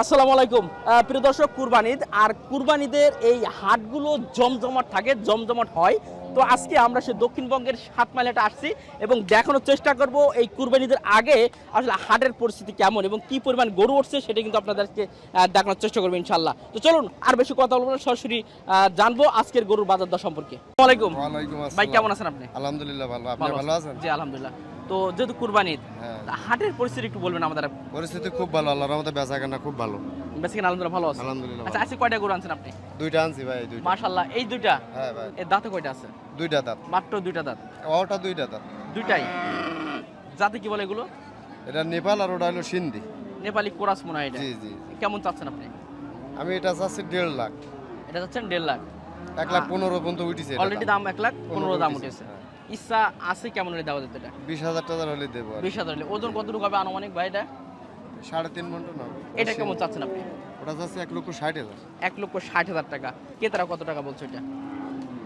আসসালামু আলাইকুম। প্রিয় দর্শক কুরবানিদ আর কুরবানিদের এই হাটগুলো জমজমাট থাকে জমজমাট হয়। তো আজকে আমরা সে দক্ষিণবঙ্গের সাত মাইলাটা আসছি এবং দেখানোর চেষ্টা করব এই কুরবানিদের আগে আসলে হাটের পরিস্থিতি কেমন এবং কি পরিমাণ গরু উঠছে সেটা কিন্তু আপনাদেরকে দেখানোর চেষ্টা করব ইনশাল্লাহ তো চলুন আর বেশি কথা বলব না সরাসরি জানব আজকের গরুর বাজার দর সম্পর্কে। আসসালামু আলাইকুম। ওয়ালাইকুম ভাই কেমন আছেন আপনি? আলহামদুলিল্লাহ ভালো। আপনি ভালো আছেন? জি আলহামদুলিল্লাহ। তো যেহেতু কুরবানিদ হ্যাঁ। হাটের পরিস্থিতি একটু বলবেন আমাদের পরিস্থিতি খুব ভালো আল্লাহর রহমতে বেচা কেনা খুব ভালো। বেশি আলহামদুলিল্লাহ ভালো আছে। আলহামদুলিল্লাহ আচ্ছা আজকে কয়টা গরু আনছেন আপনি? দুইটা আনছি ভাই দুইটা। মাশাল্লাহ এই দুইটা? হ্যাঁ ভাই। এর দাঁতে কয়টা আছে? দুইটা দাঁত। মাত্র দুইটা দাঁত। ওটা দুইটা দাঁত। দুইটাই? জাতে কি বলে এগুলো? এটা নেপাল আর ওটা হলো সিন্ধি। নেপালি কোরাস মনে হয় এটা। জি জি। কেমন চাচ্ছেন আপনি? আমি এটা চাচ্ছি দেড় লাখ। এটা চাচ্ছেন দেড় লাখ। এক লাখ পনেরো পর্যন্ত উঠেছে অলরেডি দাম। এক লাখ পনেরো দাম উঠেছে, উঠেছে। হ্যাঁ। ইচ্ছা আছে কেমন হলে দেওয়া যেত এটা? বিশ হাজার টাকার হলে দেবো বিশ হাজার হলে। ওজন কতটুকু হবে আনুমানিক ভাই এটা? সাড়ে তিন ঘণ্টা না। এটা কেমন চাচ্ছেন আপনি? ওটা চাচ্ছি এক লক্ষ ষাট হাজার। এক লক্ষ ষাট হাজার টাকা। কেতারা কত টাকা বলছো এটা?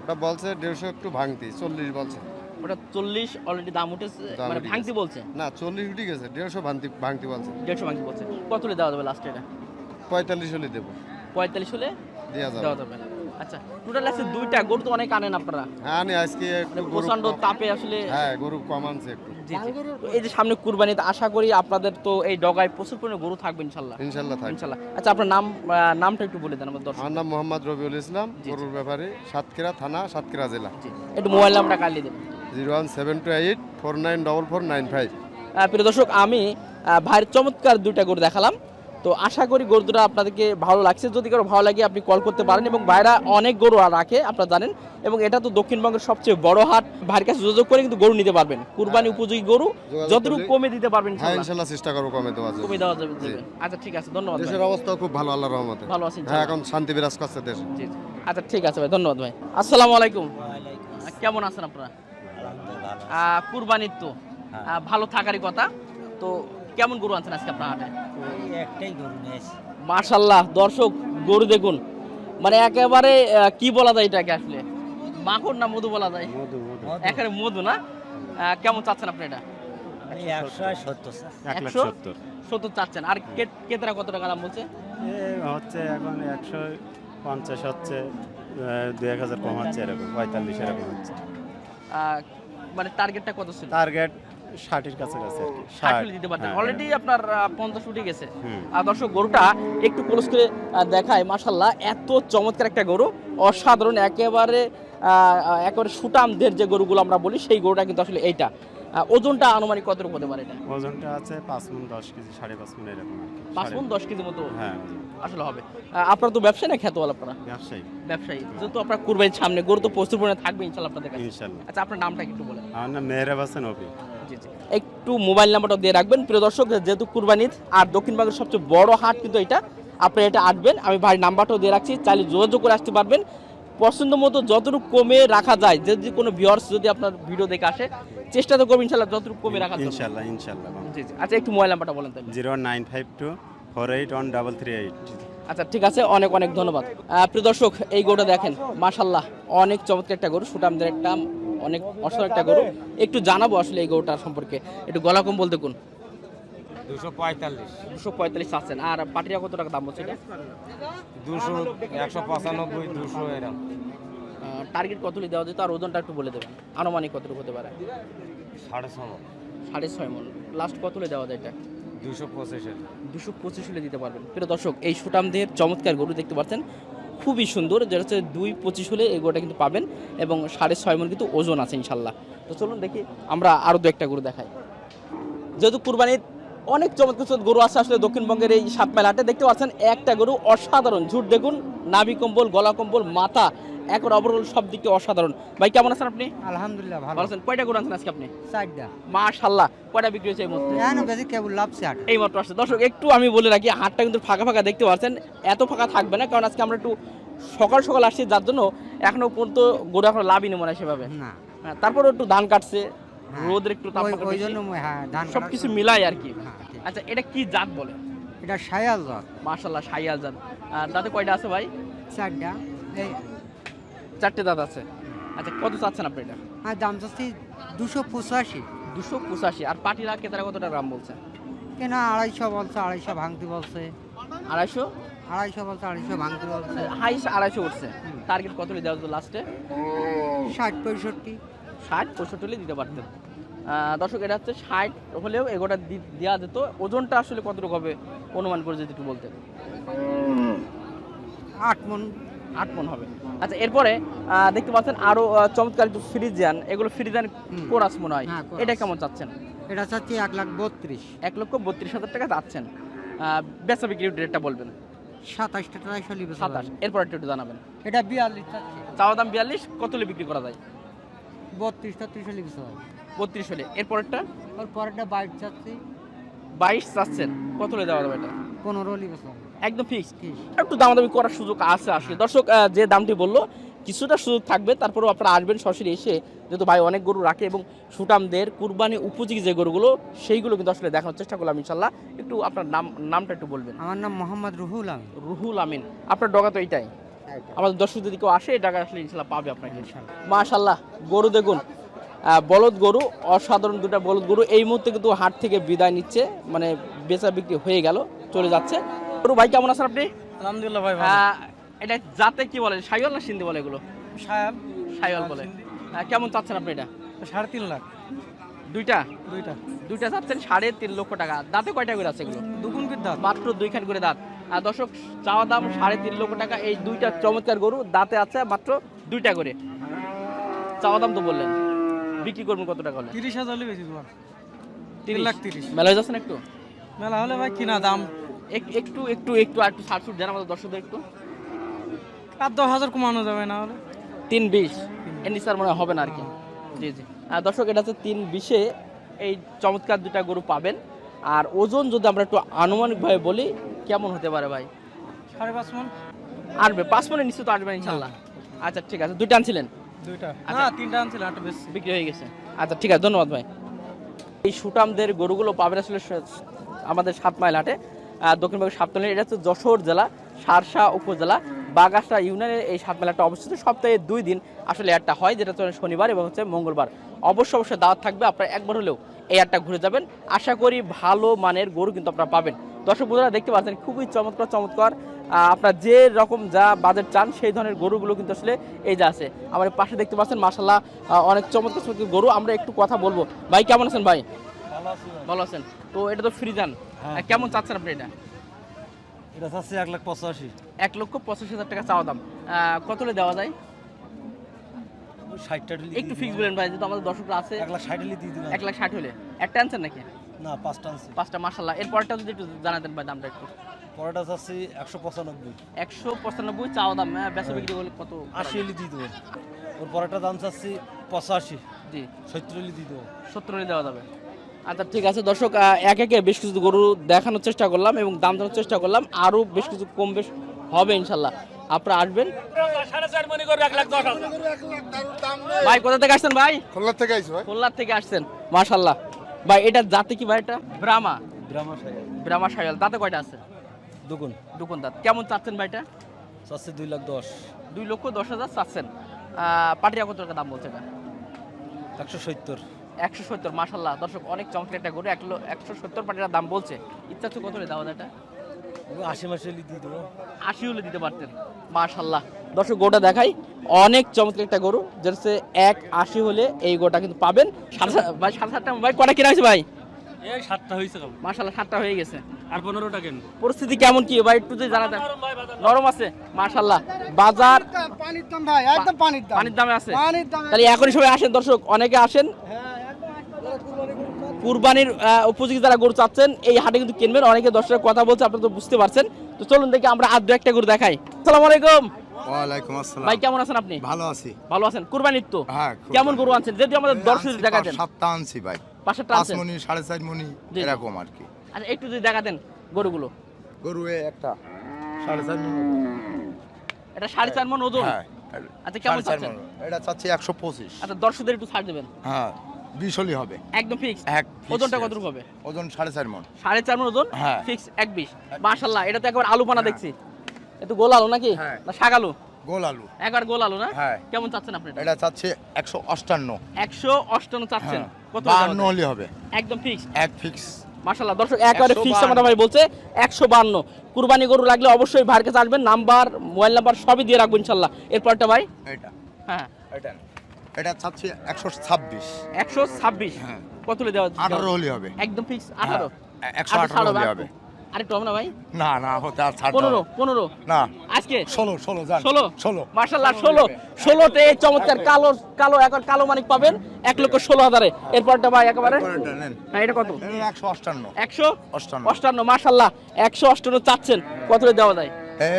ওটা বলছে দেড়শো একটু ভাঙতি চল্লিশ বলছে। ওটা চল্লিশ অলরেডি দাম উঠেছে মানে ভাঙতি বলছে? না চল্লিশ উঠে গেছে দেড়শো ভাঙতি ভাঙতি বলছে। দেড়শো ভাঙতি বলছে। কত হলে দেওয়া যাবে লাস্টে এটা? পঁয়তাল্লিশ হলে দেবো। পঁয়তাল্লিশ হলে দেওয়া যাবে। আচ্ছা টোটাল আছে দুইটা গরু তো অনেক আনেন আপনারা? হ্যাঁ আজকে একটু মানে প্রচণ্ড তাপে আসলে হ্যাঁ গরু কম আনছে একটু। এই যে সামনে কুরবানিতে আশা করি আপনাদের তো এই ডগায় প্রচুর পরিমাণে গরু থাকবে ইনশাল্লাহ। ইনশাল্লাহ থাকবে। ইনশাল্লাহ। আচ্ছা আপনার নাম নামটা একটু বলে দেন আমাদের দর্শক। আমার নাম মোহাম্মদ রবিউল ইসলাম। গরুর ব্যাপারে সাতক্ষীরা থানা সাতক্ষীরা জেলা। একটু মোবাইল নাম্বারটা কালিয়ে দেবেন zero one seven two eight four nine double four nine five. প্রিয় দর্শক আমি ভাইয়ের চমৎকার দুইটা গরু দেখালাম। তো আশা করি গরুটা আপনাদেরকে ভালো লাগছে। যদি কারও ভালো লাগে আপনি কল করতে পারেন এবং ভাইরা অনেক গরু আর রাখে আপনারা জানেন। এবং এটা তো দক্ষিণবঙ্গের সবচেয়ে বড় হাট। ভাইয়ের কাছে যোগাযোগ করে কিন্তু গরু নিতে পারবেন। কুরবানি উপযোগী গরু যতটুকু কমে দিতে পারবেন হ্যাঁ ইনশাল্লাহ। ইনশাল্লাহ চেষ্টা করব কমে দেওয়া যাবে কমে দেওয়া যাবে। আচ্ছা ঠিক আছে ধন্যবাদ দেশের অবস্থা খুব ভালো আল্লাহ রহমতে। ভালো আছেন হ্যাঁ এখন শান্তি বিরাজ করছে দেশে। জি। আচ্ছা ঠিক আছে ভাই ধন্যবাদ ভাই। আসসালামু আলাইকুম। কেমন আছেন আপনারা? আহ, কুরবানির তো ভালো থাকারই কথা। তো কেমন গরু আনছেন আজকে আপনার হাটে? একটাই গরু নিয়েছি মাশাল্লাহ দর্শক গরু দেখুন। মানে একেবারে কি বলা যায় এটাকে আসলে? মাখন না মধু বলা যায়? মধু মধু। একেবারে মধু না? কেমন চাচ্ছেন আপনি এটা? একশো আর সত্তর সত্তর। চাচ্ছেন। আর কে- কেতরা কত টাকা দাম বলছে? হচ্ছে এখন একশো পঞ্চাশ হচ্ছে দু এক হাজার কম হচ্ছে এরকম পঁয়তাল্লিশ এরকম হচ্ছে। মানে টার্গেটটা কত ছিল? টার্গেট ষাটের কাছাকাছি আর কি। ষাট। দিতে পারতেন। হ্যাঁ, অলরেডি আপনার পঞ্চাশ উঠে গেছে। আর দর্শক গরুটা একটু ক্লোজ করে দেখায়। মাশাল্লাহ এত চমৎকার একটা গরু। অসাধারণ একেবারে একেবারে সুটামদের যে গরুগুলো আমরা বলি সেই গরুটা কিন্তু আসলে এইটা। ওজনটা আনুমানিক কতটুকু হতে পারে এটা। ওজনটা আছে পাঁচ মন দশ কেজি সাড়ে পাঁচ মন এরকম পাঁচ মন দশ কেজি মতো হ্যাঁ আসলে হবে। আপনারা তো ব্যবসায়ী না খ্যাতওয়াল আপনারা? ব্যবসায়ী। ব্যবসায়ী। যেহেতু আপনার কুরবানির সামনে গরু তো প্রচুর পরিমাণে থাকবে ইনশাল্লাহ আপনাদের কাছে। ইনশাল্লাহ আচ্ছা আপনার নামটা একটু বলেন। আমার নাম মেহরাব হাসান অপি একটু মোবাইল নাম্বারটা দিয়ে রাখবেন। প্রিয় দর্শক যেহেতু কুরবানির আর দক্ষিণবঙ্গের সবচেয়ে বড় হাট কিন্তু এটা আপনি এটা আসবেন আমি ভাই নাম্বারটাও দিয়ে রাখছি চাইলে যোগাযোগ করে আসতে পারবেন। পছন্দ মতো যতটুকু কমে রাখা যায় যদি কোনো ভিউয়ার্স যদি আপনার ভিডিও দেখে আসে চেষ্টা তো করবেন ইনশাল্লাহ যতটুকু কমে রাখা ইনশাল্লাহ ইনশাল্লাহ জি জি। আচ্ছা একটু মোবাইল নাম্বারটা বলেন তাহলে। Zero nine five two four eight one double three eight. আচ্ছা ঠিক আছে। অনেক অনেক ধন্যবাদ। প্রিয় দর্শক এই গরুটা দেখেন মাশাল্লাহ অনেক চমৎকার একটা গরু সুটামদের একটা অনেক অসাধারণ একটা গরু। একটু জানাব আসলে এই গরুটার সম্পর্কে। একটু গলা কম বলতে কোন দুশো পঁয়তাল্লিশ। দুশো পঁয়তাল্লিশ আছেন। আর পাটিরা কত টাকা দাম হচ্ছে এটা? দুশো একশো পঁচানব্বই দুশো এরকম টার্গেট কতলি দেওয়া যেত? আর ওজনটা একটু বলে দেবেন। আনুমানিক কতটুকু হতে পারে? সাড়ে ছয় সাড়ে ছয় মন। লাস্ট কতলে দেওয়া যায় এটা? দুশো পঁচিশের দুশো পঁচিশ হলে দিতে পারবেন। প্রিয় দর্শক এই সুটামদের চমৎকার গরু দেখতে পাচ্ছেন। খুবই সুন্দর, যেটা হচ্ছে দুই পঁচিশ হলে এই গরুটা কিন্তু পাবেন এবং সাড়ে ছয় মন কিন্তু ওজন আছে ইনশাল্লাহ। তো চলুন দেখি, আমরা আরও দু একটা গরু দেখাই। যেহেতু কুরবানির অনেক চমৎকার গরু আছে আসলে দক্ষিণবঙ্গের এই সাত মাইল হাটে দেখতে পাচ্ছেন একটা গরু অসাধারণ। ঝুট দেখুন নাভি কম্বল গলা কম্বল মাথা একর অবরল সব দিকে অসাধারণ। ভাই কেমন আছেন আপনি? আলহামদুলিল্লাহ ভালো। আছেন। কয়টা গরু আনছেন আজকে আপনি? চারটা। মাশাল্লাহ কয়টা বিক্রি হয়েছে এই মুহূর্তে? হ্যাঁ বেশি কেবল লাভ চাট এই মাত্র আসছে। দর্শক একটু আমি বলে রাখি হাটটা কিন্তু ফাঁকা ফাঁকা দেখতে পাচ্ছেন। এত ফাঁকা থাকবে না কারণ আজকে আমরা একটু সকাল সকাল আসছি যার জন্য এখনও পর্যন্ত গরু এখন লাভই নেই মনে হয় সেভাবে। না। হ্যাঁ, তারপরে একটু ধান কাটছে। রোদের একটু তাপমাত্রা ওই জন্য হ্যাঁ ধান সব কিছু মিলাই আর কি। হ্যাঁ, আচ্ছা এটা কি জাত বলে? এটা সায়াল জাত। মাশাল্লাহ সাইয়াল জাত। দাঁতে কয়টা আছে ভাই? চারটা। এই চারটে দাঁত আছে। আচ্ছা কত চাচ্ছেন আপনি এটা? আর দাম চাচ্ছি দুশো পঁচাশি। দুশো পঁচাশি। আর পাটিরা কেতারা কত টাকা গ্রাম বলছে? কেনা আড়াইশো বলছে আড়াইশো ভাঙতি বলছে। আড়াইশো? আড়াইশো বলছে আড়াইশো ভাঙতি বলছে। হাইস আড়াইশো উঠছে। টার্গেট কত দেওয়া যেত লাস্টে? ষাট পঁয়ষট্টি। ষাট পঁয়ষট্টি হলে দিতে পারতেন। দর্শক এটা হচ্ছে ষাট হলেও এগোটা দেওয়া যেত। ওজনটা আসলে কতটুকু হবে অনুমান করে যদি একটু বলতেন? আট মন। আট মন হবে। আচ্ছা এরপরে দেখতে পাচ্ছেন আরও চমৎকার একটু ফ্রিজিয়ান এগুলো ফ্রিজিয়ান হুম। কোরাস মনে হয়। হ্যাঁ, এটা কেমন চাচ্ছেন? এটা চাচ্ছি এক লাখ বত্রিশ। এক লক্ষ বত্রিশ হাজার টাকা চাচ্ছেন। বেচা বিক্রি রেটটা বলবেন। সাতাশটা সাতাশ। এরপর একটু একটু জানাবেন। এটা বিয়াল্লিশ চাওয়া দাম বিয়াল্লিশ কত বিক্রি করা যায়? বত্রিশ তেত্রিশশো লিবে বত্রিশ হলে এরপরটা ওর পরেরটা বাইশ চাচ্ছি। বাইশ চাচ্ছেন। কত হলে দেওয়া যাবে এটা? পনেরো লিবে একদম ফিক্স একটু দামাদামি করার সুযোগ আছে আসলে। দর্শক যে দামটি বলল কিছুটা সুযোগ থাকবে। তারপরেও আপনারা আসবেন সরাসরি এসে যেহেতু ভাই অনেক গরু রাখে এবং সুটামদের কুরবানি উপযোগী যে গরুগুলো সেইগুলো কিন্তু আসলে দেখানোর চেষ্টা করলাম ইনশাল্লাহ একটু আপনার নাম নামটা একটু বলবেন। আমার নাম মোহাম্মদ রুহুল আমি রুহুল আমিন। আপনার ডগা তো এইটাই আমাদের দর্শক যদি কেউ আসে এই ডাকা আসলে ইনশাল্লাহ পাবে আপনাকে। মাশাল্লাহ গরু দেখুন। বলদ গরু অসাধারণ দুটা বলদ গরু। এই মুহূর্তে কিন্তু হাট থেকে বিদায় নিচ্ছে মানে বেচা বিক্রি হয়ে গেল চলে যাচ্ছে। গরু ভাই কেমন আছেন আপনি? আলহামদুলিল্লাহ ভাই এটা জাতে কি বলে? সাইওয়াল না সিন্ধি বলে এগুলো? সায়াল। সাইওয়াল বলে। কেমন চাচ্ছেন আপনি এটা? সাড়ে তিন লাখ। দুইটা? দুইটা। দুইটা চাচ্ছেন সাড়ে তিন লক্ষ টাকা। দাঁতে কয়টা করে আছে এগুলো? দুগুণ বিদ্যা মাত্র দুইখান করে দাঁত। দর্শক চাওয়া দাম সাড়ে তিন লক্ষ টাকা। এই দুইটা চমৎকার গরু দাঁতে আছে মাত্র দুইটা করে। চাওয়া দাম তো বললেন। বিক্রি করবেন কত টাকা হলে? তিরিশ হাজার বেশি তোমার তিন লাখ তিরিশ। মেলা হয়ে যাচ্ছেন একটু? মেলা হলে ভাই কিনা দাম? একটু একটু একটু আর একটু ফুট জানা আমাদের দর্শকদের একটু। আর দশ হাজার কমানো যাবে না হলে। তিন বিশ। এর স্যার মনে হবে না আর কি। জি জি। আর দর্শক এটা হচ্ছে তিন বিশে এই চমৎকার দুটা গরু পাবেন। আর ওজন যদি আমরা একটু আনুমানিকভাবে বলি কেমন হতে পারে ভাই? সাড়ে পাঁচ মন। আসবে পাঁচ মনে নিশ্চিত আসবে ইনশাল্লাহ। আচ্ছা ঠিক আছে দুইটা আনছিলেন? দুইটা। আচ্ছা। না তিনটা আনছিল একটা বেশি। বিক্রি হয়ে গেছে। আচ্ছা ঠিক আছে ধন্যবাদ ভাই। এই সুটামদের গরুগুলো পাবেন আসলে আমাদের সাত মাইল হাটে। দক্ষিণবঙ্গের সাতমাইল এটা হচ্ছে যশোর জেলা সারসা উপজেলা বাগাসা ইউনিয়নের এই সাত মাইলটা অবস্থিত। সপ্তাহে দুই দিন আসলে একটা হয় যেটা হচ্ছে শনিবার এবং হচ্ছে মঙ্গলবার। অবশ্য অবশ্যই দাওয়াত থাকবে আপনারা একবার হলেও এই আটটা ঘুরে যাবেন। আশা করি ভালো মানের গরু কিন্তু আপনারা পাবেন। দর্শক বন্ধুরা দেখতে পাচ্ছেন খুবই চমৎকার চমৎকার। আপনার যে রকম যা বাজেট চান সেই ধরনের গরুগুলো কিন্তু আসলে এই যে আছে। আমার পাশে দেখতে পাচ্ছেন মাসাল্লাহ অনেক চমৎকার চমৎকার গরু। আমরা একটু কথা বলব। ভাই কেমন আছেন ভাই? ভালো আছেন। তো এটা তো ফ্রিজান। কেমন চাচ্ছেন আপনি এটা? এটা চাচ্ছে এক লাখ পঁচাশি। এক লক্ষ পঁচাশি হাজার টাকা চাওয়া দাম। কত দেওয়া যায়? একটু ফিক্স বলেন ভাই যেহেতু আমাদের দর্শকরা আছে। এক লাখ ষাট হলে দিয়ে দিলাম এক লাখ ষাট হলে। একটা আনছেন নাকি? না পাঁচটা আনছি। পাঁচটা মাসাল্লাহ এরপরটা যদি একটু জানাতেন ভাই দামটা একটু। পরেটা চাচ্ছি একশো পঁচানব্বই। একশো পঁচানব্বই চাওয়া দাম হ্যাঁ, বেচা বিক্রি করলে কত? আশি হলে দিয়ে দেবো। ওর পরেটা দাম চাচ্ছি পঁচাশি। জি। সত্তর হলে দিয়ে দেবো। সত্তর হলে দেওয়া যাবে। আচ্ছা ঠিক আছে দর্শক এক একে বেশ কিছু গরু দেখানোর চেষ্টা করলাম এবং দাম জানার চেষ্টা করলাম। আরও বেশ কিছু কম বেশ হবে ইনশাল্লাহ আপনারা আসবেন। ভাই কোথা থেকে আসছেন ভাই? খুলনা থেকে আইসি ভাই। খুলনার থেকে আসছেন মাশাল্লাহ ভাই এটা জাতি কি ভাই এটা? ব্রামা ব্রামা সাইকেল ব্রাহ্মা সাইকেল দাঁতে কয়টা আছে? দুগুণ। দুগুণ দাঁত। কেমন চাচ্ছেন ভাই এটা? চাচ্ছে দুই লাখ দশ। দুই লক্ষ দশ হাজার চাচ্ছেন। পাটিয়া কত টাকা দাম বলছে এটা? একশো সত্তর। একশো সত্তর মাসাল্লাহ দর্শক অনেক চমৎকার একটা গরু এক একশো সত্তর পাটিয়ার দাম বলছে। ইচ্ছা কত হলে দাও এটা? আশি মাসে দিয়ে দেবো। আশি হলে দিতে পারতেন। মাশাল্লাহ দর্শক গোটা দেখাই অনেক চমৎকার একটা গরু যেটা হচ্ছে এক আশি হলে এই গোটা কিন্তু পাবেন। সাড়ে সাত- সাতটা ভাই কটা কিনা হয়েছে ভাই? এই সাতটা হয়েছে মাশাল্লাহ সাতটা হয়ে গেছে। আর পনেরোটা কেন? পরিস্থিতি কেমন কি? ভাই একটু যদি জানাতেন নরম আছে? মাশাল্লাহ বাজার পানির দাম ভাই একদম পানির দাম। পানির দামে আছে? পানির দাম তাহলে এখনই সবাই আসেন দর্শক। অনেকে আসেন। কুরবানির উপযোগী যারা গরু চাচ্ছেন এই হাটে কিন্তু কিনবেন। অনেকে দর্শকের কথা বলছে আপনারা তো বুঝতে পারছেন। তো চলুন দেখি আমরা আর দু একটা গরু দেখাই। আসসালামু আলাইকুম। ওয়ালাইকুম আসসালাম। ভাই কেমন আছেন আপনি? ভালো আছি। ভালো আছেন? কুরবানির তো। হ্যাঁ কেমন গরু আনছেন? যদি আমাদের দর্শক আনছি দেখা পাঁচ দেন সাতটা আনছি ভাই। পাশেরটা আনছেন? মনি সাড়ে চার মনি এরকম আর কি। আচ্ছা একটু যদি দেখা দেন গরুগুলো। গরু একটা সাড়ে চার মনি এটা সাড়ে চার মন ওজন? হ্যাঁ আচ্ছা কেমন চাচ্ছেন? এটা চাচ্ছি একশো পঁচিশ। আচ্ছা দর্শকদের একটু ছাড় দেবেন। হ্যাঁ। বিশ হলি হবে। একদম ফিক্স এক ওজনটা কতটুকু হবে? ওজন সাড়ে চার মন সাড়ে চার মন ওজন? হ্যাঁ। ফিক্স এক বিশ। মাশাল্লাহ এটা তো একবার আলু পানা দেখছি। একটু গোল আলু নাকি? হ্যাঁ। না শাক আলু? গোল আলু। একবার গোল আলু না? হ্যাঁ। কেমন চাচ্ছেন আপনি এটা? চাচ্ছে একশো অষ্টান্ন। একশো অষ্টান্ন চাচ্ছেন। হ্যাঁ। কত বাহান্ন হলে হবে। একদম ফিক্স এক ফিক্স মাশাল্লাহ দর্শক একেবারে ফিক্স আমাদের ভাই বলছে একশো বান্ন কুরবানি গরু লাগলে অবশ্যই ভাইয়ের কাছে আসবেন নাম্বার মোবাইল নাম্বার সবই দিয়ে রাখব ইনশাল্লাহ এরপরটা ভাই? এটা। হ্যাঁ। এটা এটা চাচ্ছি একশো ছাব্বিশ। একশো ছাব্বিশ? হ্যাঁ। কত দেওয়া আঠারো হলে হবে। একদম ফিক্স আঠারো? হ্যাঁ, একশো আঠারো হলে হবে। আরেকটু হবে না ভাই। না না হতে আর ছাড় পনেরো পনেরো। না আজকে? ষোলো ষোলো জান ষোলো? ষোলো। মার্শাল্লাহ ষোলো। ষোলোতে এই চমৎকার কালো কালো এখন কালো মানিক পাবেন। এক লক্ষ ষোলো হাজারে। এরপরটা ভাই একেবারে? হ্যাঁ এটা কত? একশো অষ্টান্ন। একশো অষ্টান্ন। অষ্টান্ন মার্শাল্লাহ একশো অষ্টান্ন চাচ্ছেন। কত দেওয়া যায়? এ,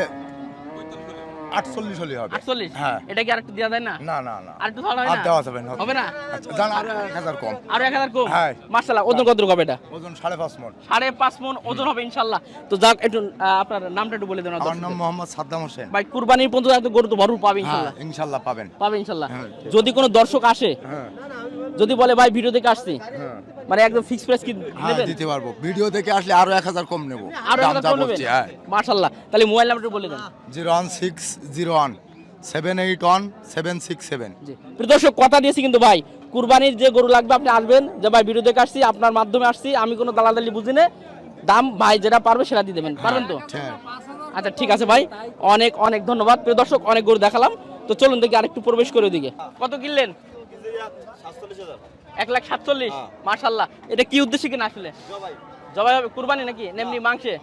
আটচল্লিশ হলে হবে। আটচল্লিশ? হ্যাঁ। এটা কি আরেকটু দেওয়া যায় না? না না না। আরেকটু ধরা হয় না? দেওয়া যাবে না। হবে না? আচ্ছা, জান আরও এক হাজার কম। আরও এক হাজার কম? হ্যাঁ। মার্শাল্লাহ ওজন কত হবে এটা? ওজন সাড়ে পাঁচ মন। সাড়ে পাঁচ মন ওজন হবে ইনশাল্লাহ তো যাক একটু আপনার নামটা একটু বলে দেন আমার নাম মোহাম্মদ সাদ্দাম হোসেন। ভাই কুরবানির পর্যন্ত গরু তো ভরপুর পাবে হ্যাঁ ইনশাল্লাহ ইনশাল্লাহ পাবেন। পাবে ইনশাল্লাহ হ্যাঁ। যদি কোনো দর্শক আসে হ্যাঁ। যদি বলে ভাই ভিডিও দেখে আসছি। হ্যাঁ। মানে একদম ফিক্স প্রাইস কি হ্যাঁ দিতে পারব। ভিডিও দেখে আসলে আরও এক হাজার কম নেব। আরও দাম যা বলছি হ্যাঁ। মাশাআল্লাহ। তাহলে মোবাইল নাম্বারটা বলে দেন। Zero one six zero one seven eight one seven six seven. জি। প্রিয় দর্শক কথা দিয়েছি কিন্তু ভাই কুরবানির যে গরু লাগবে আপনি আসবেন। যে ভাই ভিডিও দেখে আসছি আপনার মাধ্যমে আসছি আমি কোনো দালাদালি বুঝি না। দাম ভাই যেটা পারবে সেটা দিয়ে দেবেন। পারবেন তো? হ্যাঁ। আচ্ছা ঠিক আছে ভাই। অনেক অনেক ধন্যবাদ। প্রিয় দর্শক অনেক গরু দেখালাম। তো চলুন দেখি আরেকটু প্রবেশ করে ওদিকে। কত কিনলেন? এক লাখ সাতচল্লিশ মার্শাল্লাহ এটা কি উদ্দেশ্যে কিনা আসলে? জবাই। হবে কুরবানি নাকি? নেমনি মাংসে?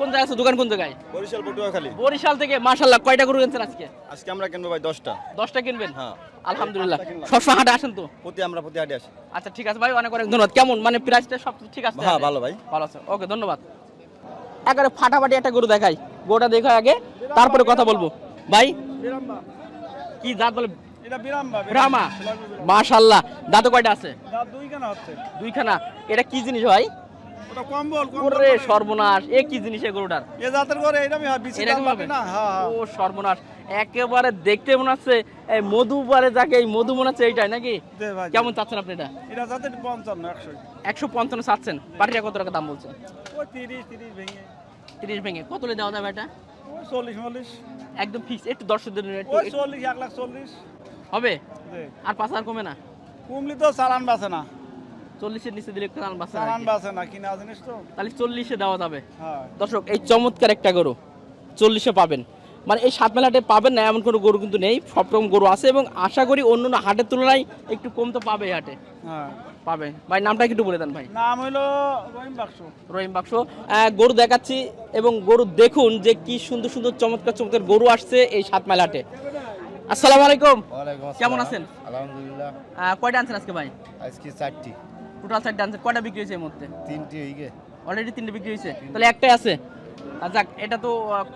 কোন জায়গায় আছে? দোকান কোন জায়গায়? বরিশাল পটুয়াখালী। বরিশাল থেকে মার্শাল্লাহ কয়টা গরু কিনছেন আজকে? আজকে আমরা কিনবো ভাই দশটা। দশটা কিনবেন? হ্যাঁ। আলহামদুলিল্লাহ। সবসময় হাটে আসেন তো? প্রতি আমরা প্রতি হাটে আসি। আচ্ছা ঠিক আছে ভাই অনেক অনেক ধন্যবাদ। কেমন? মানে প্রাইসটা সব ঠিক আছে? হ্যাঁ, ভালো ভাই। ভালো আছে। ওকে ধন্যবাদ। একেবারে ফাটাফাটি একটা গরু দেখাই। গোটা দেখা আগে তারপরে কথা বলব। ভাই কি জাত বলে? ব্রাহ্মা মাশাল্লাহ দাঁত কয়টা আছে? দুইখানা হচ্ছে। দুইখানা। এটা কি জিনিস ভাই? ওটা কম্বল কম্বল ওরে সর্বনাশ। এ কি জিনিস গরুটার? এ জাতের করে এরকমই হয় বিচি এরকম দাম হবে না? হ্যাঁ হ্যাঁ। ও সর্বনাশ। একেবারে দেখতে মনে হচ্ছে এই মধু পারে যাকে এই মধু মনে হচ্ছে এইটাই নাকি? কেমন চাচ্ছেন আপনি এটা? এটা জাতের পঞ্চান্ন একশো একশো পঞ্চান্ন চাচ্ছেন। পাটিয়া কত টাকা দাম বলছেন? ওই তিরিশ তিরিশ ভেঙে। তিরিশ ভেঙে। কত দেওয়া যাবে এটা? চল্লিশ মল্লিশ একদম ফিক্স একটু দর্শকদের একটু চল্লিশ এক লাখ চল্লিশ। হবে? আর পাঁচ হাজার কমে না? কুমলি তো চালান বাসে না। চল্লিশের নিচে দিলে একটু বাঁচে চালান আর না কিনা জিনিস তো। তাহলে চল্লিশে দেওয়া যাবে। দর্শক এই চমৎকার একটা গরু চল্লিশে পাবেন। মানে এই সাত মেলাটে পাবেন না এমন কোনো গরু কিন্তু নেই। সব রকম গরু আছে এবং আশা করি অন্য অন্য হাটের তুলনায় একটু কম তো পাবে হাটে। হ্যাঁ। পাবে। ভাই নামটা একটু বলে দেন ভাই। নাম রহিম বাক্স। রহিম বাক্স। আহ, গরু দেখাচ্ছি এবং গরু দেখুন যে কি সুন্দর সুন্দর চমৎকার চমৎকার গরু আসছে এই সাত মেলা হাটে আসসালামু আলাইকুম। কেমন আছেন? আলহামদুলিল্লাহ। কয়টা আনছেন আজকে ভাই? আজকে চারটি। টোটাল চারটা আনছেন। কয়টা বিক্রি হয়েছে মুহূর্তে? তিনটি অলরেডি তিনটে বিক্রি হয়েছে? তাহলে একটাই আছে। যাক এটা তো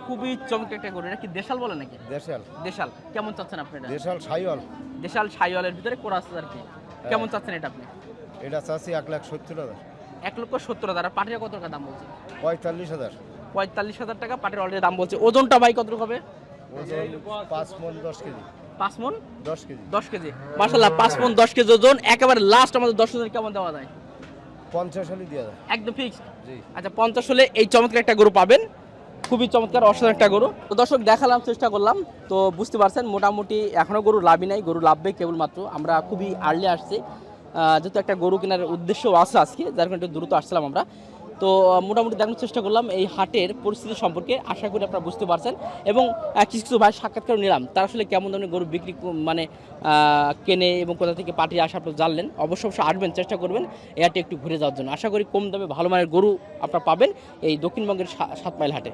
খুবই চমৎকার একটা গরু। এটা কি দেশাল বলে নাকি? দেশাল। দেশাল। কেমন চাচ্ছেন আপনি এটা? দেশাল সাইওয়াল। দেশাল সাইওয়ালের ভিতরে কোরা আছে আর কি। কেমন চাচ্ছেন এটা আপনি? এটা চাচ্ছি এক লাখ সত্তর হাজার। এক লক্ষ সত্তর হাজার। পাটির কত টাকা দাম বলছে পঁয়তাল্লিশ হাজার। পঁয়তাল্লিশ হাজার টাকা পাটির অলরেডি দাম বলছে। ওজনটা ভাই কত হবে? ওজন পাঁচ মন দশ কেজি। পাঁচ মন দশ কেজি। দশ কেজি। মার্শাল্লাহ পাঁচ মন দশ কেজি ওজন। একেবারে লাস্ট আমাদের দশ হাজার কেমন দেওয়া যায়? পঞ্চাশ হলে দেওয়া যায়। একদম ফিক্সড জি। আচ্ছা পঞ্চাশ হলে এই চমৎকার একটা গরু পাবেন। খুবই চমৎকার অসাধারণ একটা গরু। তো দর্শক দেখালাম চেষ্টা করলাম। তো বুঝতে পারছেন মোটামুটি এখনও গরু লাভই নাই। গরু লাভবে কেবলমাত্র। আমরা খুবই আর্লি আসছি। যেহেতু একটা গরু কেনার উদ্দেশ্য আছে আজকে যার কারণে একটু দ্রুত আসছিলাম আমরা। তো মোটামুটি দেখানোর চেষ্টা করলাম এই হাটের পরিস্থিতি সম্পর্কে। আশা করি আপনারা বুঝতে পারছেন। এবং কিছু কিছু ভাই সাক্ষাৎকার নিলাম। তারা আসলে কেমন ধরনের গরু বিক্রি মানে কেনে এবং কোথা থেকে পাঠিয়ে আসা আপনারা জানলেন। অবশ্য অবশ্যই আসবেন, চেষ্টা করবেন এই হাটে একটু ঘুরে যাওয়ার জন্য। আশা করি কম দামে ভালো মানের গরু আপনারা পাবেন এই দক্ষিণবঙ্গের সাত মাইল হাটে।